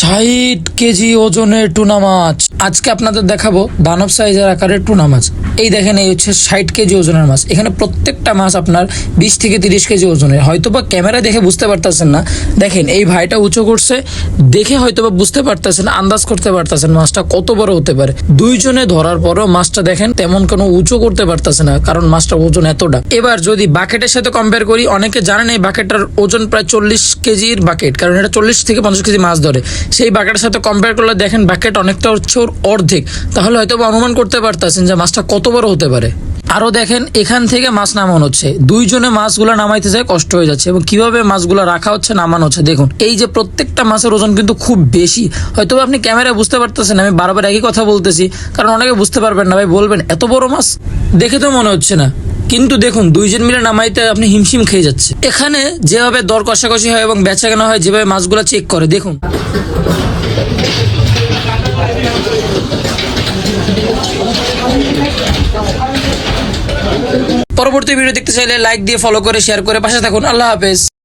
ষাট কেজি ওজনের টুনা মাছ। আজকে আপনাদের দেখাবো দানব সাইজের আকারের টুনা মাছ। এই দেখেন, এই হচ্ছে ষাট কেজি ওজনের মাছ। এখানে প্রত্যেকটা মাছ আপনার বিশ থেকে তিরিশ কেজি ওজনের। হয়তো বা ক্যামেরা দেখে বুঝতে পারতেছেন না। দেখেন, এই ভাইটা উঁচু করছে। দেখে হয়তো বা বুঝতে পারতেছেন, আন্দাজ করতে পারতেছেন মাছটা কত বড় হতে পারে। দুইজনে ধরার পরও মাছটা দেখেন, তেমন কোনো উঁচু করতে পারতেছে না, কারণ মাছটার ওজন এতটা। এবার যদি বাকেটের সাথে কম্পেয়ার করি, অনেকে জানেন এই বাকেটটার ওজন প্রায় চল্লিশ কেজির বাকেট, কারণ এটা চল্লিশ থেকে পঞ্চাশ কেজি মাছ ধরে। সেই বাকেটের সাথে কম্পেয়ার করলে দেখেন, বাকেট অনেকটা হচ্ছে ওর অর্ধেক। তাহলে হয়তো অনুমান করতে পারতেছেন যে মাছটা কত বড় হতে পারে? আরও দেখেন, এখান থেকে মাছ নামানো হচ্ছে। দুইজনে মাছগুলো নামাইতে যায়, কষ্ট হয়ে যাচ্ছে এবং কীভাবে মাছগুলো রাখা হচ্ছে, নামানো হচ্ছে, দেখুন। এই যে প্রত্যেকটা মাছের ওজন কিন্তু খুব বেশি। হয়তো আপনি ক্যামেরায় বুঝতে পারতেছেন, আমি বারবার একই কথা বলতেছি, কারণ অনেকে বুঝতে পারবেন না, ভাই, বলবেন, এত বড় মাছ? দেখে তো মনে হচ্ছে না। কিন্তু দেখুন, দুইজন মিলে নামাইতে আপনি হিমশিম খেয়ে যাচ্ছে এখানে যেভাবে দর কষাকষি হয় এবং বেচা কেনা হয়, যেভাবে মাছগুলো চেক করে, দেখুন। পরবর্তী ভিডিও দেখতে চাইলে লাইক দিয়ে ফলো করে শেয়ার করে পাশে থাকুন। আল্লাহ হাফেজ।